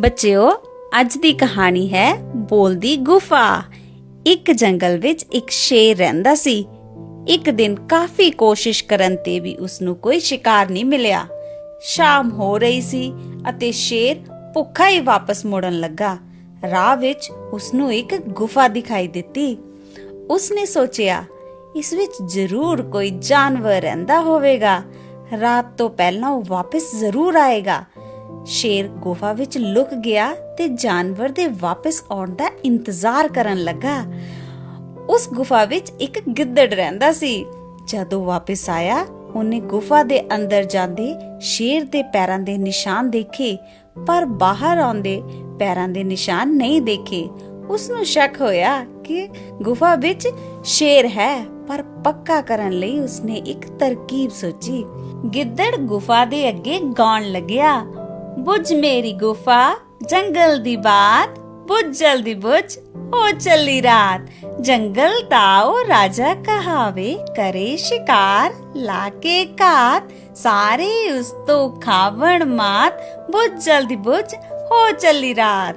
ਬੱਚਿਓ, ਅੱਜ ਦੀ ਕਹਾਣੀ ਹੈ ਬੋਲਦੀ ਗੁਫਾ। ਇੱਕ ਜੰਗਲ ਵਿੱਚ ਇੱਕ ਸ਼ੇਰ ਰਹਿੰਦਾ ਸੀ। ਇੱਕ ਦਿਨ ਕਾਫੀ ਕੋਸ਼ਿਸ਼ ਕਰਨ ਤੇ ਵੀ ਉਸ ਨੂੰ ਕੋਈ ਸ਼ਿਕਾਰ ਨਹੀਂ ਮਿਲਿਆ। ਸ਼ਾਮ ਹੋ ਰਹੀ ਸੀ ਅਤੇ ਸ਼ੇਰ ਭੁੱਖਾ ਹੀ ਵਾਪਸ ਮੁੜਨ ਲੱਗਾ। ਰਾਹ ਵਿੱਚ ਉਸ ਨੂੰ ਇੱਕ ਗੁਫਾ ਦਿਖਾਈ ਦਿੱਤੀ। ਉਸਨੇ ਸੋਚਿਆ, ਇਸ ਵਿੱਚ ਜ਼ਰੂਰ ਕੋਈ ਜਾਨਵਰ ਰਹਿੰਦਾ ਹੋਵੇਗਾ। ਰਾਤ ਤੋਂ ਪਹਿਲਾਂ ਉਹ ਵਾਪਸ ਜ਼ਰੂਰ ਆਏਗਾ। ਸ਼ੇਰ ਗੁਫਾ ਵਿੱਚ ਲੁਕ ਗਿਆ ਤੇ ਜਾਨਵਰ ਦੇ ਵਾਪਸ ਆਉਣ ਦਾ ਇੰਤਜ਼ਾਰ ਕਰਨ ਲੱਗਾ। ਉਸ ਗੁਫਾ ਵਿੱਚ ਇੱਕ ਗਿੱਦੜ ਰਹਿੰਦਾ ਸੀ। ਜਦੋਂ ਵਾਪਸ ਆਇਆ, ਉਹਨੇ ਗੁਫਾ ਦੇ ਅੰਦਰ ਜਾਂਦੇ ਸ਼ੇਰ ਦੇ ਪੈਰਾਂ ਦੇ ਨਿਸ਼ਾਨ ਦੇਖੇ, ਪਰ ਬਾਹਰ ਆਉਂਦੇ ਪੈਰਾਂ ਦੇ ਨਿਸ਼ਾਨ ਨਹੀਂ ਦੇਖੇ। ਉਸ ਨੂੰ ਸ਼ੱਕ ਹੋਇਆ ਕਿ ਗੁਫਾ ਵਿੱਚ ਸ਼ੇਰ ਹੈ, ਪਰ ਪੱਕਾ ਕਰਨ ਲਈ ਉਸਨੇ ਇੱਕ ਤਰਕੀਬ ਸੋਚੀ। ਗਿੱਦੜ ਗੁਫਾ ਦੇ ਅੱਗੇ ਗਾਉਣ ਲੱਗਿਆ। ਬੁੱਝ ਮੇਰੀ ਗੁਫਾ, ਜੰਗਲ ਦੀ ਬਾਤ ਬੁੱਝ ਜਲਦੀ ਬੁੱਝ, ਹੋ ਚੱਲੀ ਰਾਤ। ਜੰਗਲ ਦਾ ਰਾਜਾ ਕਹਾਵੇ, ਕਰੇ ਸ਼ਿਕਾਰ ਲਾ ਕੇ ਘਾਤ। ਸਾਰੇ ਉਸ ਤੋਂ ਖਾਵਣ ਮਾਤ ਬੁੱਝ ਜਲਦੀ ਬੁੱਝ, ਹੋ ਚੱਲੀ ਰਾਤ।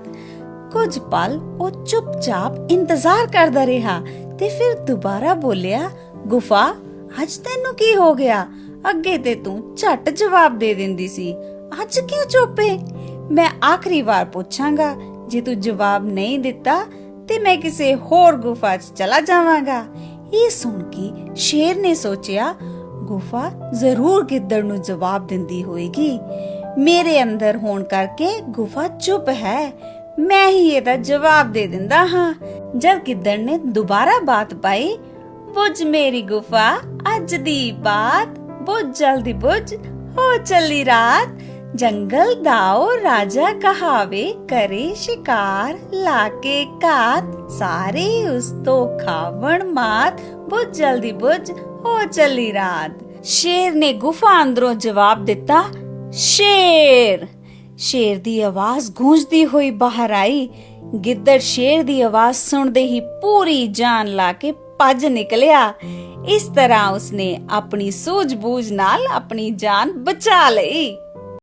ਕੁਝ ਪਲ ਉਹ ਚੁੱਪਚਾਪ ਇੰਤਜ਼ਾਰ ਕਰਦਾ ਰਿਹਾ ਤੇ ਫਿਰ ਦੁਬਾਰਾ ਬੋਲਿਆ, ਗੁਫਾ, ਅੱਜ ਤੈਨੂੰ ਕੀ ਹੋ ਗਿਆ? ਅੱਗੇ ਤੇ ਤੂੰ ਝਟ ਜਵਾਬ ਦੇ ਦਿੰਦੀ ਸੀ। ਅੱਜ ਕਿਉਂ ਚੁੱਪ ਏ? ਮੈਂ ਆਖਰੀ ਵਾਰ ਪੁੱਛਾਂਗਾ, ਜੇ ਤੂੰ ਜਵਾਬ ਨਹੀਂ ਦਿੱਤਾ, ਤੇ ਮੈਂ ਕਿਸੇ ਹੋਰ ਗੁਫਾ 'ਚ ਚਲਾ ਜਾਵਾਂਗਾ। ਇਹ ਸੁਣ ਕੇ ਸ਼ੇਰ ਨੇ ਸੋਚਿਆ, ਗੁਫਾ ਜ਼ਰੂਰ ਗਿੱਦੜ ਨੂੰ ਜਵਾਬ ਦਿੰਦੀ ਹੋਏਗੀ। ਮੇਰੇ ਅੰਦਰ ਹੋਣ ਕਰਕੇ ਗੁਫਾ ਚੁੱਪ ਹੈ। ਮੈਂ ਹੀ ਇਹਦਾ ਜਵਾਬ ਦੇ ਦਿੰਦਾ ਹਾਂ। ਜਦ ਗਿੱਦੜ ਨੇ ਦੁਬਾਰਾ ਬਾਤ ਪਾਈ, ਬੁੱਝ ਮੇਰੀ ਗੁਫਾ, ਅੱਜ ਦੀ ਬਾਤ, ਬੁੱਝ ਜਲਦੀ ਬੁੱਝ, ਹੋ ਚੱਲੀ ਰਾਤ ਜੰਗਲ ਦਾਓ ਰਾਜਾ ਕਹਾਵੇ, ਕਰੇ ਸ਼ਿਕਾਰ ਲਾ ਕੇ ਘਾਤ। ਸਾਰੇ ਉਸ ਤੋਂ ਖਾਵਣ ਮਾਤ, ਬੁੱਝ ਜਲਦੀ ਬੁੱਝ, ਹੋ ਚੱਲੀ ਰਾਤ। ਸ਼ੇਰ ਨੇ ਗੁਫਾ ਅੰਦਰੋਂ ਜਵਾਬ ਦਿੱਤਾ, ਸ਼ੇਰ! ਸ਼ੇਰ ਦੀ ਆਵਾਜ਼ ਗੂੰਜਦੀ ਹੋਈ ਬਾਹਰ ਆਈ। ਗਿੱਦੜ ਸ਼ੇਰ ਦੀ ਆਵਾਜ਼ ਸੁਣਦੇ ਹੀ ਪੂਰੀ ਜਾਨ ਲਾ ਕੇ ਭੱਜ ਨਿਕਲਿਆ। ਇਸ ਤਰ੍ਹਾਂ ਉਸਨੇ ਆਪਣੀ ਸੂਝ-ਬੂਝ ਨਾਲ ਆਪਣੀ ਜਾਨ ਬਚਾ ਲਈ।